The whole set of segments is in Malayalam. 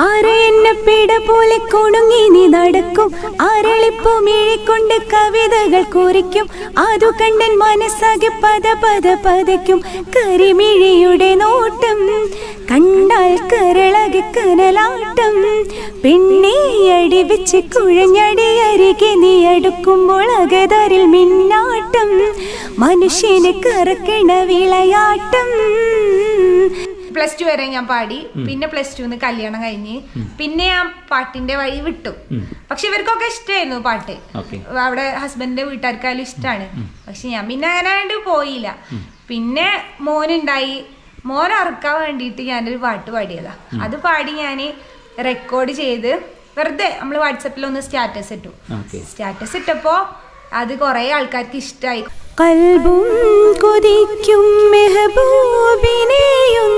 ആരെന്നപ്പിട പോലെ കുണുങ്ങി നീ നടക്കും? ആരളിപ്പൂ മിഴിക്കൊണ്ട് കവിതകൾ കുറിക്കും. അതു കണ്ടൻ മനസ്സാകെ പദ പദ പതയ്ക്കും. കരിമിഴിയുടെ നോട്ടം കണ്ടാൽ കരളകെ കനലാട്ടം. പെണ്ണെ അടിവിച്ച് കുഴഞ്ഞടി അരികെ നീ അടുക്കുമ്പോൾ അകതരിൽ മിന്നാട്ടം. മനുഷ്യനെ കറക്കണ വിളയാട്ടം. പ്ലസ് ടു വരെ ഞാൻ പാടി. പിന്നെ പ്ലസ് ടുന്ന് കല്യാണം കഴിഞ്ഞ്. പിന്നെ ഞാൻ പാട്ടിന്റെ വഴി വിട്ടു. പക്ഷെ ഇവർക്കൊക്കെ ഇഷ്ടമായിരുന്നു പാട്ട്. ഓക്കെ. അവിടെ ഹസ്ബൻഡിന്റെ വീട്ടുകാർക്കായാലും ഇഷ്ടമാണ് പക്ഷെ ഞാൻ പിന്നെ അങ്ങനെ പോയില്ല. പിന്നെ മോനുണ്ടായി. മോൻ അറക്കാൻ വേണ്ടിയിട്ട് ഞാനൊരു പാട്ട് പാടിയതാ. അത് പാടി ഞാൻ റെക്കോർഡ് ചെയ്ത് വെറുതെ നമ്മൾ വാട്സപ്പിൽ ഒന്ന് സ്റ്റാറ്റസ് ഇട്ടു. സ്റ്റാറ്റസ് ഇട്ടപ്പോ അത് കുറെ ആൾക്കാർക്ക് ഇഷ്ടമായി കൽബും കൊതിക്കും മെഹബൂബിനെയും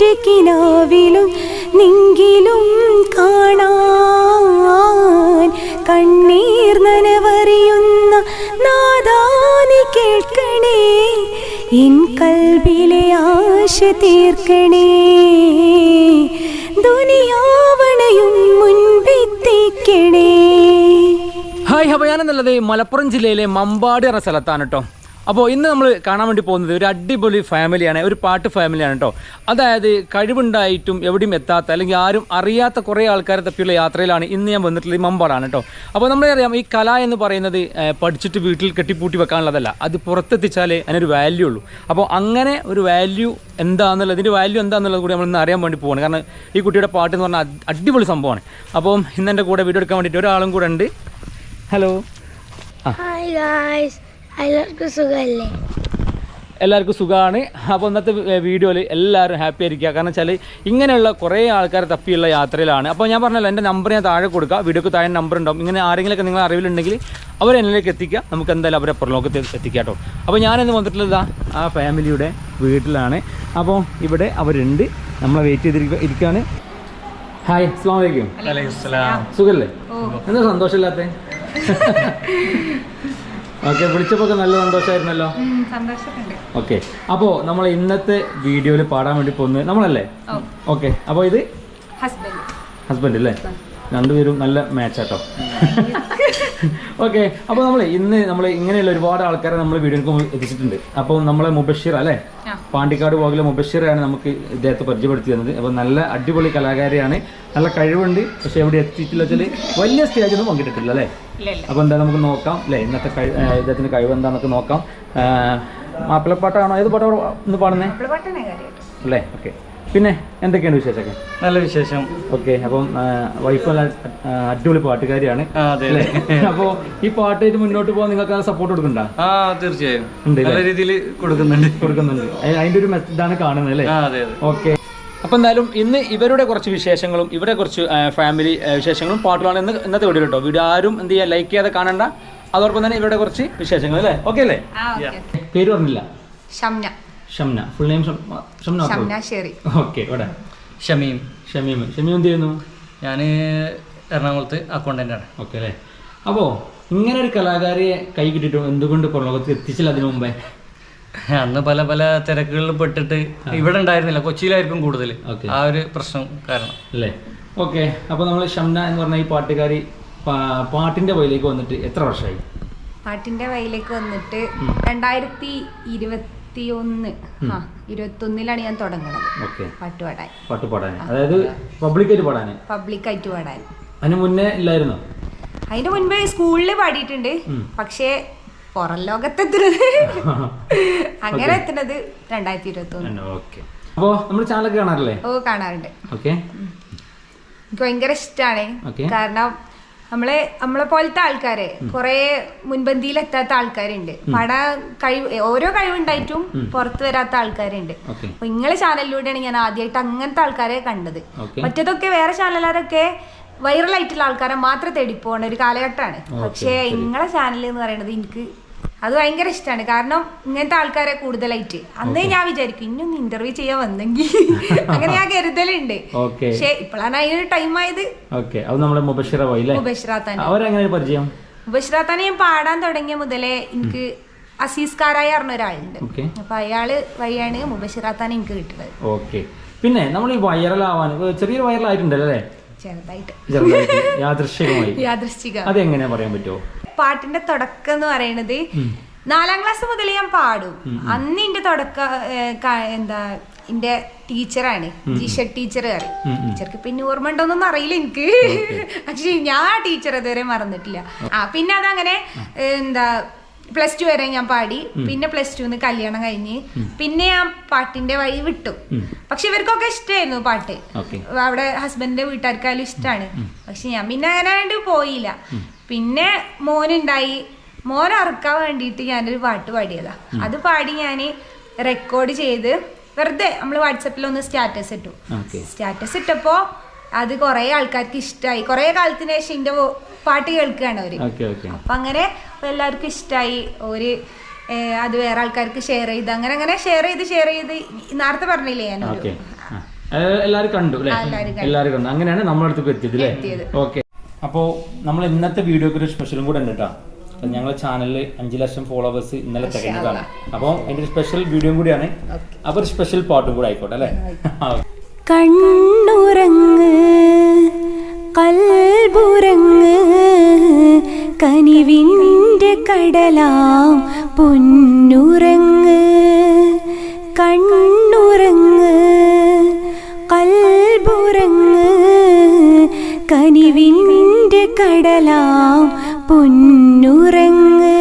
നിന്റെ കിനാവിലും നിങ്കിലും കാണാൻ കണ്ണീർ നനവറിയുന്ന നാദാനി കേൾക്കണേ. എൻ കൽബിലെ ആശ തീർക്കണേ. ഹായ് അപ്പോൾ ഞാനെന്നുള്ളത് മലപ്പുറം ജില്ലയിലെ മമ്പാട് എന്ന സ്ഥലത്താണ് കേട്ടോ അപ്പോൾ ഇന്ന് നമ്മൾ കാണാൻ വേണ്ടി പോകുന്നത് ഒരു അടിപൊളി ഫാമിലിയാണ് ഒരു പാട്ട് ഫാമിലിയാണ് കേട്ടോ അതായത് കഴിവുണ്ടായിട്ടും എവിടെയും എത്താത്ത അല്ലെങ്കിൽ ആരും അറിയാത്ത കുറേ ആൾക്കാരെ തപ്പിയുള്ള യാത്രയിലാണ് ഇന്ന് ഞാൻ വന്നിട്ടുള്ളത് മമ്പാടാണ് കേട്ടോ അപ്പോൾ നമ്മളറിയാം ഈ കല എന്ന് പറയുന്നത് പഠിച്ചിട്ട് വീട്ടിൽ കെട്ടിപ്പൂട്ടി വെക്കാനുള്ളതല്ല. അത് പുറത്തെത്തിച്ചാലേ അതിനൊരു വാല്യൂ ഉള്ളൂ. അപ്പോൾ അങ്ങനെ ഒരു വാല്യൂ എന്താണെന്നുള്ളത് ഇതിന്റെ വാല്യൂ എന്താണെന്നുള്ളത് കൂടി നമ്മൾ ഇന്ന് അറിയാൻ വേണ്ടി പോവാണ്. കാരണം ഈ കുട്ടിയുടെ പാട്ട് എന്ന് പറഞ്ഞാൽ അടിപൊളി സംഭവമാണ്. അപ്പോൾ ഇന്ന് എന്റെ കൂടെ വീഡിയോ എടുക്കാൻ വേണ്ടിയിട്ട് ഒരാളും കൂടെ ഉണ്ട്. ഹലോ. ഗായ്സ് എല്ലാവർക്കും സുഖമല്ലേ? എല്ലാവർക്കും സുഖമാണ്. അപ്പോൾ ഇന്നത്തെ വീഡിയോയിൽ എല്ലാവരും ഹാപ്പി ആയിരിക്കുക. കാരണം വെച്ചാൽ ഇങ്ങനെയുള്ള കുറേ ആൾക്കാർ തപ്പിയുള്ള യാത്രയിലാണ്. അപ്പോൾ ഞാൻ പറഞ്ഞല്ലോ എന്റെ നമ്പർ ഞാൻ താഴെ കൊടുക്കുക വീഡിയോക്ക് താഴെ നമ്പർ ഉണ്ടാവും. ഇങ്ങനെ ആരെങ്കിലുമൊക്കെ നിങ്ങൾ അറിവിലുണ്ടെങ്കിൽ അവർ എന്നിലേക്ക് എത്തിക്കുക. നമുക്ക് എന്തായാലും അവരെ പുറലോകത്ത് എത്തിക്കുക കേട്ടോ. അപ്പോൾ ഞാനിന്ന് വന്നിട്ടുള്ളത് ആ ഫാമിലിയുടെ വീട്ടിലാണ്. അപ്പോൾ ഇവിടെ അവരുണ്ട്. നമ്മളെ വെയിറ്റ് ചെയ്തിരിക്കുക ഇരിക്കുകയാണ് ഹായ് അസ്സാം വലൈക്കും സുഖല്ലേ? എന്താ സന്തോഷമില്ലാത്ത? ഓക്കെ വിളിച്ചപ്പോൾ നല്ല സന്തോഷമായിരുന്നല്ലോ? ഓക്കെ അപ്പോൾ നമ്മൾ ഇന്നത്തെ വീഡിയോയിൽ പാടാൻ വേണ്ടി പോകുന്നത് നമ്മളല്ലേ? ഓക്കെ അപ്പോൾ ഇത്? ഹസ്ബൻഡ് ഹസ്ബൻഡ് അല്ലേ രണ്ടുപേരും നല്ല മാച്ച് ആട്ടോ. ഓക്കെ അപ്പോൾ നമ്മൾ ഇന്ന് നമ്മൾ ഇങ്ങനെയുള്ള ഒരുപാട് ആൾക്കാരെ നമ്മൾ വീഡിയോക്ക് എത്തിച്ചിട്ടുണ്ട്. അപ്പോൾ നമ്മളെ മുബഷീർ അല്ലേ. പാണ്ടിക്കാട് പോകലെ മുബഷീറാണ് നമുക്ക് ഇദ്ദേഹത്തെ പരിചയപ്പെടുത്തി തന്നത് അപ്പോൾ നല്ല അടിപൊളി കലാകാരിയാണ്. നല്ല കഴിവുണ്ട്. പക്ഷെ എവിടെ എത്തിയിട്ടില്ല വെച്ചാൽ വലിയ സ്റ്റേജൊന്നും പങ്കിട്ടിട്ടില്ല അല്ലേ? അപ്പോൾ എന്താ നമുക്ക് നോക്കാം അല്ലേ? ഇന്നത്തെ ഇദ്ദേഹത്തിന്റെ ഇദ്ദേഹത്തിന്റെ കഴിവ് എന്താണെന്നൊക്കെ നോക്കാം. മാപ്പിളപ്പാട്ടാണോ? ഏത് പാട്ടാണ് ഇന്ന് പാടുന്നത് നമ്മൾ അല്ലേ? ഓക്കെ പിന്നെ എന്തൊക്കെയാണ് വിശേഷമൊക്കെ? നല്ല വിശേഷം. ഓക്കെ അപ്പം വൈഫ് നല്ല അടിപൊളി പാട്ടുകാരിയാണ്. അപ്പോ അതെ അല്ലേ? അപ്പോൾ ഈ പാട്ടായിട്ട് മുന്നോട്ട് പോകാൻ നിങ്ങൾക്ക് സപ്പോർട്ട് കൊടുക്കണ്ട ആ തീർച്ചയായും. നല്ല രീതിയിൽ കൊടുക്കുന്നുണ്ട്. അതിന്റെ ഒരു ഇതാണ് കാണുന്നത് അല്ലേ? അതെ അതെ. ഓക്കെ. അപ്പം എന്തായാലും ഇന്ന് ഇവരുടെ കുറച്ച് വിശേഷങ്ങളും ഇവരുടെ കുറച്ച് ഫാമിലി വിശേഷങ്ങളും പാട്ടുകളാണ് ഇന്ന് ഇന്നത്തെ വീഡിയോ കേട്ടോ. വീഡിയോ ആരും എന്ത് ചെയ്യുക ലൈക്ക് ചെയ്യാതെ കാണണ്ട. അതോടൊപ്പം തന്നെ ഇവരുടെ കുറച്ച് വിശേഷങ്ങൾ അല്ലേ? ഓക്കെ അല്ലേ? ആ ഓക്കെ. പേര് പറഞ്ഞില്ല. Shamna Shamna. Full name Shamna Shamna Sherry okay ഇവിടെ. ഷമീം. ഷമീം. ഷമീം എന്ത് ചെയ്യുന്നു? ഞാൻ എറണാകുളത്ത് അക്കൗണ്ടന്റ് ആണ്. ഓക്കെ അല്ലേ? അപ്പോൾ ഇങ്ങനെ ഒരു കലാകാരിയെ കൈ കിട്ടിയിട്ടും എന്തുകൊണ്ട് പുറലോകത്ത് എത്തിച്ചില്ല അതിനു മുമ്പേ? അന്ന് പല പല തിരക്കുകളിൽ പെട്ടിട്ട് ഇവിടെ ഉണ്ടായിരുന്നില്ല. കൊച്ചിയിലായിരിക്കും കൂടുതൽ ആ ഒരു പ്രശ്നം കാരണം. അല്ലേ? ഓക്കെ അപ്പോൾ നമ്മൾ ഷംന എന്ന് പറഞ്ഞ ഈ പാട്ടുകാരി പാട്ടിന്റെ വഴിയിലേക്ക് വന്നിട്ട് എത്ര വർഷമായി പാട്ടിന്റെ വഴിയിലേക്ക് വന്നിട്ട് രണ്ടായിരത്തി ഇരുപത്തി ഒന്ന് ആ ഇരുപത്തി ഒന്നിലാണ് ഞാൻ തുടങ്ങുന്നത് ഓക്കെ. പാട്ട് പാടാൻ. പാട്ട് പാടാൻ. അതായത് പബ്ലിക്കായിട്ട് പാടാൻ. പബ്ലിക്കായിട്ട് പാടാൻ. അതിന് മുന്നേ ഇല്ലായിരുന്നു? അതിന്റെ മുൻപേ സ്കൂളിൽ പാടിയിട്ടുണ്ട്. പക്ഷേ പുറം ലോകത്തെത്തുന്നത് അങ്ങനെ എത്തുന്നത് രണ്ടായിരത്തി ഇരുപത്തി ഒന്ന് ഓക്കെ. അപ്പോൾ നമ്മൾ ചാനലൊക്കെ കാണാറില്ലേ? ഓ കാണാറുണ്ട്. ഓക്കെ. എനിക്ക് ഭയങ്കര ഇഷ്ടമാണ് കാരണം നമ്മളെ നമ്മളെ പോലത്തെ ആൾക്കാരെ. കുറെ മുൻപന്തിയിൽ എത്താത്ത ആൾക്കാരുണ്ട് പട കഴിവ് ഓരോ കഴിവുണ്ടായിട്ടും പുറത്തു വരാത്ത ആൾക്കാരുണ്ട്. അപ്പൊ നിങ്ങളെ ചാനലിലൂടെയാണ് ഞാൻ ആദ്യമായിട്ട് അങ്ങനത്തെ ആൾക്കാരെ കണ്ടത്. മറ്റേതൊക്കെ വേറെ ചാനലുകാരൊക്കെ വൈറലായിട്ടുള്ള ആൾക്കാരെ മാത്രം തേടി പോകുന്ന ഒരു കാലഘട്ടമാണ്. പക്ഷേ നിങ്ങളെ ചാനൽ എന്ന് പറയുന്നത് എനിക്ക് അത് ഭയങ്കര ഇഷ്ടമാണ് കാരണം ഇങ്ങനത്തെ ആൾക്കാരെ കൂടുതലായിട്ട്. അന്നേ ഞാൻ വിചാരിക്കും ഇനിയൊന്ന് ഇന്റർവ്യൂ ചെയ്യാൻ വന്നെങ്കിൽ അങ്ങനെ ഞാൻ കരുതലുണ്ട്. പക്ഷെ ഇപ്പോഴാണ് അതിനൊരു ടൈം ആയത്. പരിചയം? ഉപശ്രാത്താനെ ഞാൻ പാടാൻ തുടങ്ങിയ മുതലേ എനിക്ക് അസീസ് കാരായ പറഞ്ഞ ഒരാളുണ്ട്. അപ്പൊ അയാൾ വഴിയാണ് മുബഷിറാത്താനെ എനിക്ക് കിട്ടുന്നത്. ഓക്കെ. പിന്നെ നമ്മൾ ഈ വൈറൽ വൈറലാവാൻ ചെറിയൊരു വൈറലായിട്ടുണ്ടല്ലോ ചെറുതായിട്ട്. യാദൃശ്ചികമായി. യാദൃശ്ചിക. അതെങ്ങനെയാ പറയാൻ പറ്റുമോ പാട്ടിന്റെ തുടക്കം എന്ന് പറയുന്നത് നാലാം ക്ലാസ് മുതൽ ഞാൻ പാടും. അന്ന് എന്റെ തുടക്ക എന്താ എന്റെ ടീച്ചറാണ്. ജിഷ ടീച്ചർ അറിയും ടീച്ചർക്ക് പിന്നെ ഓർമ്മ ഉണ്ടോന്നൊന്നും അറിയില്ല എനിക്ക്. പക്ഷെ ഞാൻ ആ ടീച്ചർ ഇതുവരെ മറന്നിട്ടില്ല. ആ പിന്നെ അതങ്ങനെ എന്താ പ്ലസ് ടു വരെ ഞാൻ പാടി. പിന്നെ പ്ലസ് ടുന്ന് കല്യാണം കഴിഞ്ഞ് പിന്നെ ഞാൻ പാട്ടിന്റെ വഴി വിട്ടു. പക്ഷെ ഇവർക്കൊക്കെ ഇഷ്ടമായിരുന്നു പാട്ട്. അവിടെ ഹസ്ബൻഡിന്റെ വീട്ടുകാർക്കായാലും ഇഷ്ടമാണ് പക്ഷെ ഞാൻ പിന്നെ അങ്ങനെ പോയില്ല. പിന്നെ മോനുണ്ടായി. മോൻ അറുക്കാൻ വേണ്ടിയിട്ട് ഞാനൊരു പാട്ട് പാടിയതാ. അത് പാടി ഞാൻ റെക്കോർഡ് ചെയ്ത് വെറുതെ നമ്മൾ വാട്സപ്പിൽ ഒന്ന് സ്റ്റാറ്റസ് ഇട്ടു. സ്റ്റാറ്റസ് ഇട്ടപ്പോൾ അത് കുറെ ആൾക്കാർക്ക് ഇഷ്ടമായി കുറെ കാലത്തിന് ശേഷം എന്റെ പാട്ട് കേൾക്കുകയാണ് അവർ. അപ്പൊ അങ്ങനെ എല്ലാവർക്കും ഇഷ്ടമായി ഒരു അത് വേറെ ആൾക്കാർക്ക് ഷെയർ ചെയ്ത്. അങ്ങനെ അങ്ങനെ ഷെയർ ചെയ്ത് ഷെയർ ചെയ്ത് നേരത്തെ പറഞ്ഞില്ലേ ഞാൻ എല്ലാവരും കണ്ടു അല്ലേ? എല്ലാവരും കണ്ടു. അങ്ങനെയാണ് നമ്മളടുത്ത് എത്തിയത്. ഓക്കെ. അപ്പോൾ നമ്മൾ ഇന്നത്തെ വീഡിയോക്ക് ഒരു സ്പെഷ്യലും കൂടെ ഉണ്ട് കേട്ടോ ഞങ്ങളുടെ ചാനലിൽ അഞ്ച് ലക്ഷം ഫോളോവേഴ്സ് ഇന്നലെ തികഞ്ഞതാണ്. അപ്പോൾ അതിന്റെ ഒരു സ്പെഷ്യൽ വീഡിയോയും കൂടിയാണ്. അപ്പോൾ ഒരു സ്പെഷ്യൽ പാട്ടും കൂടെ ആയിക്കോട്ടെ അല്ലേ? കണ്ണുറങ്ങ് കൽബുറങ്ങ് കനിവിന്റെ കടലാം പൊന്നുറങ്ങ്. കണ്ണുറങ്ങ് കടലാം പൊന്നുറങ്ങ്.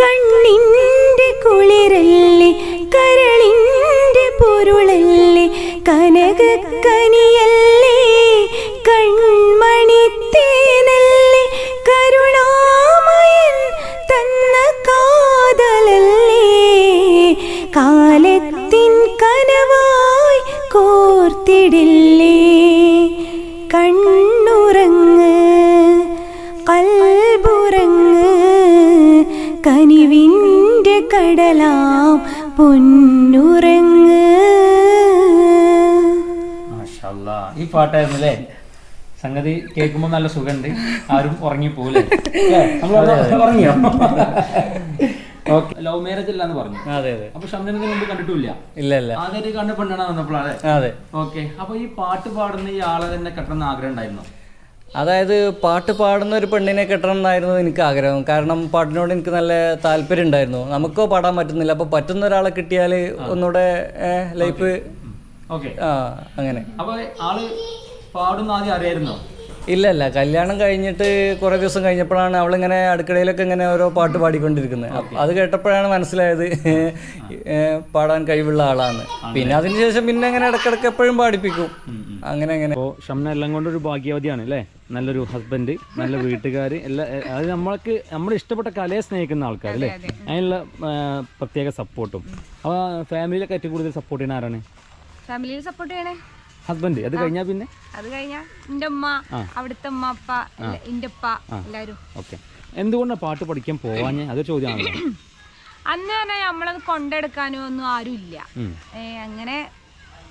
കണ്ണിന്റെ കുളിരല്ലേ കരളിന്റെ പൊരുളല്ലേ കനകക്കനിയല്ലേ കനിവിന്റെ കടലാം പൊന്നുറങ്ങ്. ഈ പാട്ടായിരുന്നു അല്ലേ സംഗതി കേൾക്കുമ്പോൾ നല്ല സുഖമുണ്ട്. ആരും ഉറങ്ങിപ്പോലെ ഉറങ്ങിയോ? ഓക്കെ ലവ് മാരേജ് അല്ല എന്ന് പറഞ്ഞു. അതെ അതെ. അപ്പൊ ഷംനനെ മുമ്പ് കണ്ടിട്ടില്ല. ഇല്ല ഇല്ല. ആദ്യമായിട്ട് കണ്ട് പെണ്ണാണ് വന്നപ്പോഴാണ് അതെ. ഓക്കെ അപ്പൊ ഈ പാട്ട് പാടുന്ന ഈ ആളെ തന്നെ കെട്ടണം ആഗ്രഹം ഉണ്ടായിരുന്നു? അതായത് പാട്ട് പാടുന്ന ഒരു പെണ്ണിനെ കെട്ടണം എന്നായിരുന്നു എനിക്ക് ആഗ്രഹം. കാരണം പാട്ടിനോട് എനിക്ക് നല്ല താല്പര്യം ഉണ്ടായിരുന്നു നമുക്കോ പാടാൻ പറ്റുന്നില്ല. അപ്പോൾ പറ്റുന്ന ഒരാളെ കിട്ടിയാൽ ഒന്നുകൂടെ ലൈഫ് ഓക്കെ. ആ അങ്ങനെ. ഇല്ല ഇല്ല കല്യാണം കഴിഞ്ഞിട്ട് കുറേ ദിവസം കഴിഞ്ഞപ്പോഴാണ് അവളിങ്ങനെ അടുക്കളയിലൊക്കെ ഇങ്ങനെ ഓരോ പാട്ട് പാടിക്കൊണ്ടിരിക്കുന്നത്. അത് കേട്ടപ്പോഴാണ് മനസ്സിലായത് പാടാൻ കഴിവുള്ള ആളാണ്. പിന്നെ അതിനുശേഷം പിന്നെ അങ്ങനെ ഇടക്കിടക്ക് എപ്പോഴും പാടിപ്പിക്കും. അങ്ങനെ അങ്ങനെ. അപ്പോൾ ഷംന എല്ലാം കൊണ്ടൊരു ഒരു ഭാഗ്യവതിയാണ് അല്ലേ? നല്ലൊരു ഹസ്ബൻഡ് നല്ല വീട്ടുകാർ എല്ലാ അത് നമ്മൾക്ക് നമ്മൾ ഇഷ്ടപ്പെട്ട കലയെ സ്നേഹിക്കുന്ന ആൾക്കാർ അല്ലേ? അതിനുള്ള പ്രത്യേക സപ്പോർട്ടും അപ്പോൾ ഫാമിലിയിലൊക്കെ ഏറ്റവും കൂടുതൽ സപ്പോർട്ട് ചെയ്യുന്ന ആരാണ്? ഫാമിലിയിൽ സപ്പോർട്ട് ചെയ്യണേ? ഹസ്ബൻഡ് അത് കഴിഞ്ഞാ പിന്നെ? അത് കഴിഞ്ഞാ എന്റെ ഉമ്മ അവിടുത്തെ ഉമ്മ അപ്പ എന്റെ അപ്പ എല്ലാരും. ഓക്കെ. എന്തുകൊണ്ടാണ് പാട്ട് പഠിക്കാൻ പോവാഞ്ഞ? അത് ചോദ്യമാണല്ലോ. അന്ന് തന്നെ നമ്മളത് കൊണ്ടെടുക്കാനോ ഒന്നും ആരും ഇല്ല അങ്ങനെ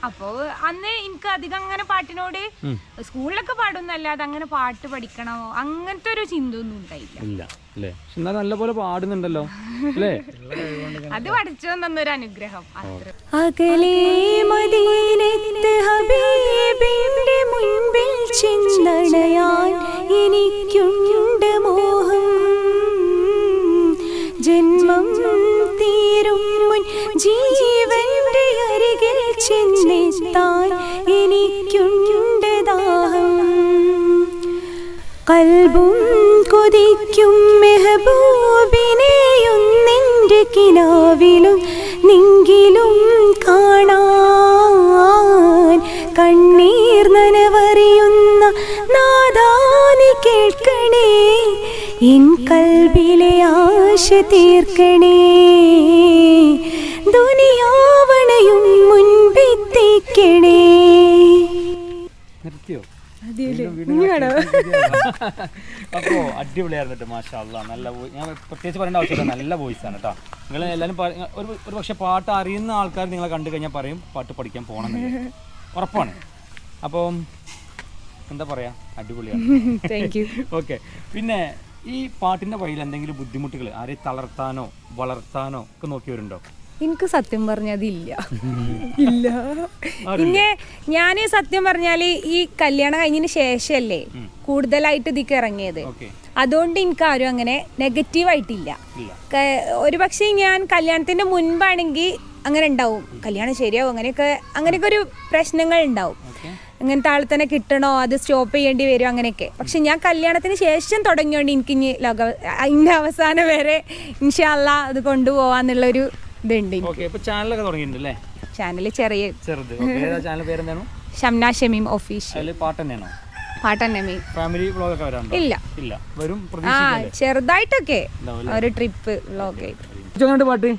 അപ്പോ അന്ന് എനിക്ക് അധികം അങ്ങനെ പാട്ടിനോട് സ്കൂളിലൊക്കെ പാടുന്നല്ലാതെ അങ്ങനെ പാട്ട് പഠിക്കണമോ അങ്ങനത്തെ ഒരു ചിന്ത ഒന്നും ഉണ്ടായില്ല. ഇല്ല നല്ലപോലെ പാടുന്നുണ്ടല്ലോ അല്ലേ? അത് പഠിച്ചു തന്നൊരു അനുഗ്രഹം അകലെ മദീനത്ത് ഹബീബിന്റെ മുൻപിൽ ചെന്നണയാൻ എനിക്കുണ്ട് മോഹം. ജന്മം തീരും മുൻ അരികിൽ ചെന്നെത്താൻ എനിക്കുണ്ട് കൽബും കൊതിക്കും മെഹബൂബിനെയൊന്നെന്റെ കിനാവിലും നിങ്കിലും കാണാൻ കണ്ണീർ നനവറിയുന്ന നാദാനി കേൾക്കണേ. എൻ കൽബിലെ ആശ തീർക്കണേ. അപ്പോ അടിപൊളിയായിരുന്നു മാഷാള്ള നല്ല ഞാൻ പ്രത്യേകിച്ച് പറയേണ്ട ആവശ്യമില്ല നല്ല വോയിസ് ആണ് കേട്ടോ. നിങ്ങൾ എല്ലാവരും ഒരു ഒരു പക്ഷെ പാട്ട് അറിയുന്ന ആൾക്കാർ നിങ്ങളെ കണ്ടു കഴിഞ്ഞാൽ പറയും പാട്ട് പഠിക്കാൻ പോകണം. ഉറപ്പാണ്. അപ്പം എന്താ പറയാ? അടിപൊളിയാണ്. ഓക്കെ പിന്നെ ഈ പാട്ടിന്റെ വഴിയിൽ എന്തെങ്കിലും ബുദ്ധിമുട്ടുകൾ ആരെയും തളർത്താനോ വളർത്താനോ ഒക്കെ നോക്കിയവരുണ്ടോ? എനിക്ക് സത്യം പറഞ്ഞതില്ല. ഇല്ല. പിന്നെ ഞാൻ സത്യം പറഞ്ഞാൽ ഈ കല്യാണം കഴിഞ്ഞതിന് ശേഷമല്ലേ കൂടുതലായിട്ട് ഇതിക്ക് ഇറങ്ങിയത്. അതുകൊണ്ട് എനിക്ക് ആരും അങ്ങനെ നെഗറ്റീവ് ആയിട്ടില്ല. ക- ഒരു പക്ഷേ ഞാൻ കല്യാണത്തിന്റെ മുൻപാണെങ്കിൽ അങ്ങനെ ഉണ്ടാവും. കല്യാണം ശരിയാവും അങ്ങനെയൊക്കെ അങ്ങനെയൊക്കെ ഒരു പ്രശ്നങ്ങൾ ഉണ്ടാവും. ഇങ്ങനത്തെ ആൾ തന്നെ കിട്ടണോ അത് സ്റ്റോപ്പ് ചെയ്യേണ്ടി വരും അങ്ങനെയൊക്കെ. പക്ഷെ ഞാൻ കല്യാണത്തിന് ശേഷം തുടങ്ങിയോണ്ട് എനിക്ക് ഇനി ലോക അതിന്റെ അവസാനം വരെ ഇൻഷാല്ല അത് കൊണ്ടുപോവാന്നുള്ളൊരു ഇതുണ്ട് ഓക്കെ ഇപ്പൊ ചാനലൊക്കെ തുടങ്ങിയിട്ടുണ്ട് അല്ലേ ചാനൽ ചെറിയ ചെറുത്. ചാനൽ പേരെന്താണ് ഷംന ഷമീം ഒഫീഷ്യൽ അതിൽ പാട്ട് തന്നെയാണോ? പാട്ടന്നമീം ഫാമിലി വ്ളോഗൊക്കെ വരാനുണ്ടോ ഇല്ല. ഇല്ല. വരും ആ ചെറുതായിട്ടൊക്കെ ഒരു ട്രിപ്പ് വ്ലോഗ് ആയിട്ട്. പാട്ട്?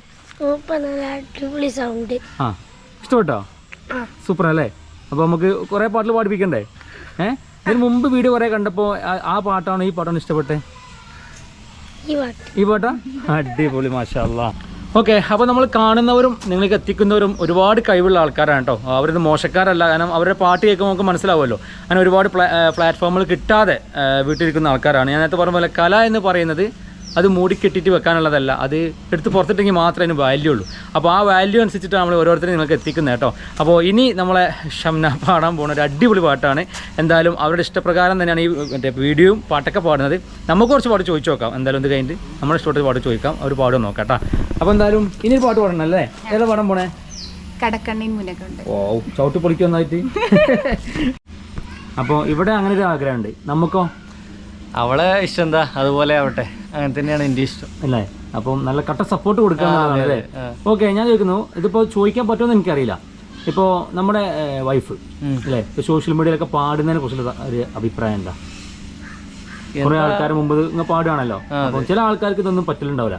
അടിപൊളി സൗണ്ട് ആ. ഇഷ്ടപ്പെട്ടോ? സൂപ്പർ അല്ലേ അപ്പോൾ നമുക്ക് കുറേ പാട്ടിൽ പാടിപ്പിക്കണ്ടേ? ഏഹ് ഇതിന് മുമ്പ് വീഡിയോ കുറേ കണ്ടപ്പോൾ ആ പാട്ടാണോ ഈ പാട്ടാണോ ഇഷ്ടപ്പെട്ടേ? ഈ പാട്ട്. ഈ പാട്ടാ? അടിപൊളി മാഷാല്ല ഓക്കെ അപ്പോൾ നമ്മൾ കാണുന്നവരും നിങ്ങൾക്ക് എത്തിക്കുന്നവരും ഒരുപാട് കഴിവുള്ള ആൾക്കാരാണ് കേട്ടോ. അവരൊന്നും മോശക്കാരല്ല കാരണം അവരുടെ പാട്ട് കേൾക്കുമ്പോൾ നമുക്ക് മനസ്സിലാവുമല്ലോ. അങ്ങനെ ഒരുപാട് പ്ലാറ്റ്ഫോമുകൾ കിട്ടാതെ വീട്ടിലിരിക്കുന്ന ആൾക്കാരാണ്. ഞാൻ നേരത്തെ പറഞ്ഞ പോലെ കല എന്ന് പറയുന്നത് അത് മൂടിക്കെട്ടിട്ട് വെക്കാനുള്ളതല്ല. അത് എടുത്ത് പുറത്തിട്ടെങ്കിൽ മാത്രമേ അതിന് വാല്യൂ ഉള്ളൂ. അപ്പോൾ ആ വാല്യൂ അനുസരിച്ചിട്ടാണ് നമ്മൾ ഓരോരുത്തരും നിങ്ങൾക്ക് എത്തിക്കുന്നത് കേട്ടോ. അപ്പോൾ ഇനി നമ്മളെ ഷംന പാടാൻ പോകുന്ന ഒരു അടിപൊളി പാട്ടാണ്. എന്തായാലും അവരുടെ ഇഷ്ടപ്രകാരം തന്നെയാണ് ഈ മറ്റേ വീഡിയോയും പാട്ടൊക്കെ പാടുന്നത്. നമുക്ക് കുറച്ച് പാട്ട് ചോദിച്ചു നോക്കാം. എന്തായാലും ഇത് കഴിഞ്ഞിട്ട് നമ്മുടെ ഇഷ്ടപ്പെട്ട പാട്ട് ചോദിക്കാം. അവർ പാടും നോക്കാം കേട്ടോ. അപ്പോൾ എന്തായാലും ഇനി ഒരു പാട്ട് പാടണം അല്ലേ? ഏതാ പാടാൻ പോണേ? കടക്കണ്ണിൻ മുനക്കുണ്ട്. ഓ ചവിട്ടി പൊളിക്കൊന്നായിട്ട് അപ്പോൾ ഇവിടെ അങ്ങനെ ഒരു ആഗ്രഹമുണ്ട്. നമുക്കോ? അവളെ ഇഷ്ടം എന്താ അതുപോലെ ആവട്ടെ. അങ്ങനെ തന്നെയാണ് എന്റെ ഇഷ്ടം. അല്ലേ? അപ്പം നല്ല കട്ട സപ്പോർട്ട് കൊടുക്കാന്നുള്ളതാണ് അല്ലേ? ഓക്കെ ഞാൻ ചോദിക്കുന്നു ഇതിപ്പോൾ ചോദിക്കാൻ പറ്റുമെന്ന് എനിക്കറിയില്ല. ഇപ്പോൾ നമ്മുടെ വൈഫ് അല്ലേ? ഇപ്പോൾ സോഷ്യൽ മീഡിയയിലൊക്കെ പാടുന്നതിനെ കുറിച്ചുള്ള ഒരു അഭിപ്രായം എന്താ? കുറെ ആൾക്കാർ മുമ്പ് ഇങ്ങനെ പാടുകയാണല്ലോ. അപ്പോൾ ചില ആൾക്കാർക്ക് ഇതൊന്നും പറ്റലുണ്ടാവില്ല.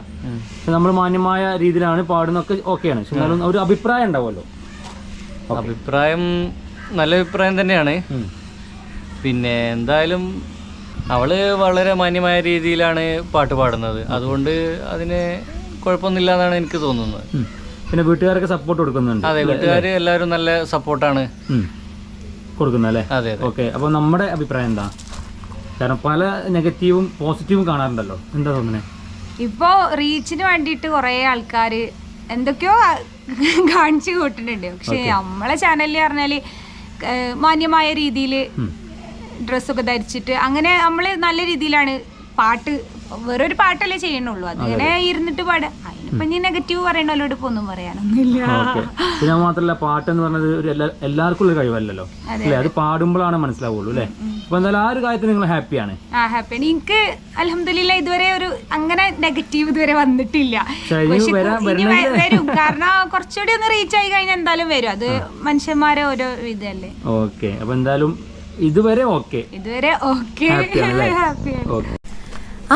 പക്ഷെ നമ്മൾ മാന്യമായ രീതിയിലാണ് പാടുന്നൊക്കെ ഓക്കെയാണ്. പക്ഷെ എന്നാലും ഒരു അഭിപ്രായം ഉണ്ടാവുമല്ലോ. അഭിപ്രായം നല്ല അഭിപ്രായം തന്നെയാണ്. പിന്നെ എന്തായാലും അവൾ വളരെ മാന്യമായ രീതിയിലാണ് പാട്ട് പാടുന്നത്. അതുകൊണ്ട് അതിന് കുഴപ്പമൊന്നുമില്ല എന്നാണ് എനിക്ക് തോന്നുന്നത്. പിന്നെ വീട്ടുകാരൊക്കെ സപ്പോർട്ട് കൊടുക്കുന്നുണ്ട്. അതെ വീട്ടുകാർ എല്ലാവരും നല്ല സപ്പോർട്ടാണ്. കൊടുക്കുന്നല്ലേ അതെ അതെ. ഓക്കെ. അപ്പോൾ നമ്മുടെ അഭിപ്രായം എന്താ? കാരണം പല നെഗറ്റീവും പോസിറ്റീവും കാണാറുണ്ടല്ലോ. എന്താ തോന്നുന്നത് ഇപ്പോ റീച്ചിന് വേണ്ടിയിട്ട് കുറെ ആൾക്കാര് എന്തൊക്കെയോ കാണിച്ചു കൂട്ടുന്നുണ്ട് പക്ഷെ നമ്മളെ ചാനലിൽ പറഞ്ഞാൽ മാന്യമായ രീതിയിൽ ഡ്രസ്സൊക്കെ ധരിച്ചിട്ട് അങ്ങനെ നമ്മൾ നല്ല രീതിയിലാണ് പാട്ട് വേറൊരു പാട്ടല്ലേ ചെയ്യണുള്ളൂ. അതിങ്ങനെ ഇരുന്നിട്ട് പാടുക അതിനിപ്പോ ഇനി നെഗറ്റീവ് പറയണല്ലോട് ഇപ്പൊ ഒന്നും പറയാനൊന്നുമില്ല ഓക്കെ. പിന്നെ മാത്രല്ല പാട്ട് എന്ന് പറഞ്ഞത് എല്ലാവർക്കും ഉള്ള കഴിവല്ലല്ലോ. അല്ലേ? അത് പാടുമ്പോഴാണ് മനസ്സിലാവുള്ളൂ അല്ലേ? അപ്പൊ എന്തായാലും ആ ഒരു കാര്യത്തിൽ നിങ്ങൾ ഹാപ്പിയാണ്. ആ ഹാപ്പിയാണ് എനിക്ക് അലഹമില്ല ഇതുവരെ ഒരു അങ്ങനെ നെഗറ്റീവ് ഇതുവരെ വന്നിട്ടില്ല. വരും കാരണം കുറച്ചുകൂടി ഒന്ന് റീച്ച് ആയി കഴിഞ്ഞാൽ എന്തായാലും വരും. അത് മനുഷ്യന്മാരെ ഓരോ ഇതല്ലേ ഓക്കെ. അപ്പൊ എന്തായാലും ഇതുവരെ ഓക്കെ ഇതുവരെ ഓക്കെ ഹാപ്പിയാണ്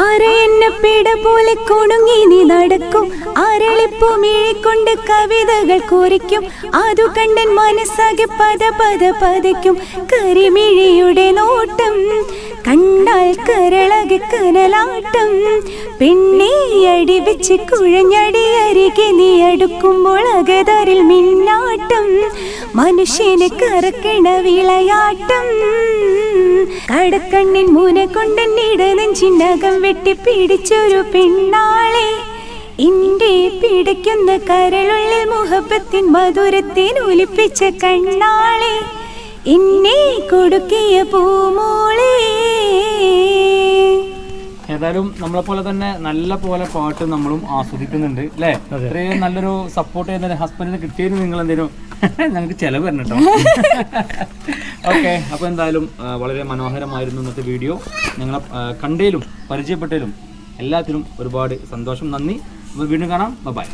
ആരെ എന്നെ പിട പോലെ കുണുങ്ങി നീ നടക്കും? ആരളിപ്പൂ മിഴിക്കൊണ്ട് കവിതകൾ കുറിക്കും? അതു കണ്ടൻ മനസ്സാകെ പത പത പതയ്ക്കും കരിമിഴിയുടെ നോട്ടം കരളകെ കനലാട്ടം അടി വെച്ച് കുഴഞ്ഞടി അരികെ നീ അടുക്കുമ്പോൾ അകതറിൽ മിന്നാട്ടം. മനുഷ്യന് കറക്കണ വിളയാട്ടം. കടക്കണ്ണിൻ മുന കൊണ്ടെന്നിടനെഞ്ചിനകം വെട്ടി പിടിച്ചൊരു പെണ്ണാളെ. ഇന്റെ പിടിക്കുന്ന കരളുള്ളിൽ മുഹബത്തിൻ മധുരത്തിൻ ഒലിപ്പിച്ച കണ്ണാളെ. എന്നെ കൊടുക്കിയ പൂമോളെ. ഏതായാലും നമ്മളെ പോലെ തന്നെ നല്ല പോലെ പാട്ട് നമ്മളും ആസ്വദിക്കുന്നുണ്ട് അല്ലേ? ഇത്രയും നല്ലൊരു സപ്പോർട്ട് ചെയ്യുന്ന ഹസ്ബൻഡിന് കിട്ടിയതിന് നിങ്ങൾ എന്തെങ്കിലും ഞങ്ങൾക്ക് ചെലവ് വരണം കേട്ടോ ഓക്കെ അപ്പോൾ എന്തായാലും വളരെ മനോഹരമായിരുന്നു ഇന്നത്തെ വീഡിയോ. ഞങ്ങളെ കണ്ടേലും പരിചയപ്പെട്ടതിലും എല്ലാത്തിനും ഒരുപാട് സന്തോഷം. നന്ദി. വീണ്ടും കാണാം. ബൈ